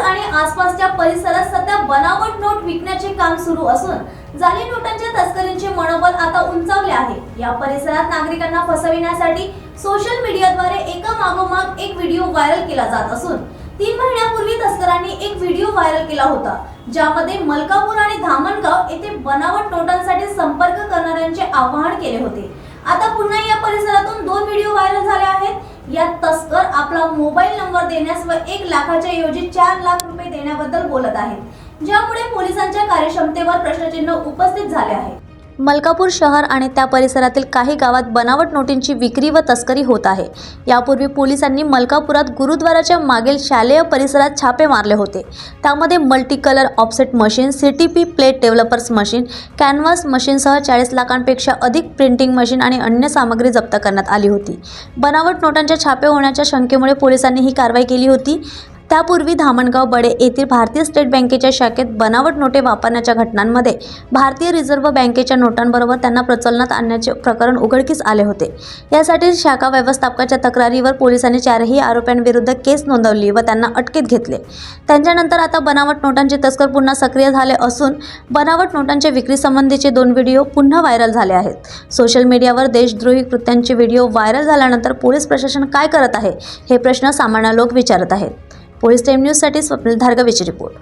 आणि आसपासच्या परिसरात सध्या बनावट नोट विकण्याचे काम सुरू असून जाली नोटांच्या तस्करींचे मनोबल आता उंचावले आहे. या परिसरात नागरिकांना फसविण्यासाठी सोशल मीडियाद्वारे एका मागोमाग एक व्हिडिओ व्हायरल केला जात असून तीन महिन्यापूर्वी तस्करांनी एक व्हिडिओ व्हायरल केला होता ज्यामध्ये मलकापूर आणि धामणगाव येथे बनावट नोटांसाठी संपर्क करणाऱ्यांचे आवाहन केले होते. आता पुन्हा या परिसरातून दोन व्हिडिओ व्हायरल झाले आहेत. मोबाईल नंबर देण्यास व एक लाखाच्या ऐवजी चार लाख रुपये देण्याबद्दल बोलत आहेत. ज्यामुळे पोलिसांच्या कार्यक्षमतेवर प्रश्नचिन्ह उपस्थित झाले आहे. मलकापूर शहर आणि त्या परिसरातील काही गावात बनावट नोटींची विक्री व तस्करी होत आहे. यापूर्वी पोलिसांनी मलकापुरात गुरुद्वाराच्या मागील शालेय परिसरात छापे मारले होते. त्यामध्ये multi colour offset machine C T P plate developers machine canvas मशीनसह चाळीस लाखांपेक्षा अधिक प्रिंटिंग मशीन आणि अन्य सामग्री जप्त करण्यात आली होती. बनावट नोटांच्या छापे होण्याच्या शंकेमुळे पोलिसांनी ही कारवाई केली होती. त्यापूर्वी धामणगाव बडे येथील भारतीय स्टेट बँकेच्या शाखेत बनावट नोटे वापरण्याच्या घटनांमध्ये भारतीय रिझर्व्ह बँकेच्या नोटांबरोबर त्यांना प्रचलनात आणण्याचे प्रकरण उघडकीस आले होते. यासाठी शाखा व्यवस्थापकाच्या तक्रारीवर पोलिसांनी चारही आरोप्यांविरुद्ध केस नोंदवली व त्यांना अटकेत घेतले. त्यांच्यानंतर आता बनावट नोटांचे तस्कर पुन्हा सक्रिय झाले असून बनावट नोटांच्या विक्रीसंबंधीचे दोन व्हिडिओ पुन्हा व्हायरल झाले आहेत. सोशल मीडियावर देशद्रोही कृत्यांचे व्हिडिओ व्हायरल झाल्यानंतर पोलीस प्रशासन काय करत आहे हे प्रश्न सामान्य लोक विचारत आहेत. पोलीस टाइम न्यूजसाठी स्वप्नील धारगावेची रिपोर्ट.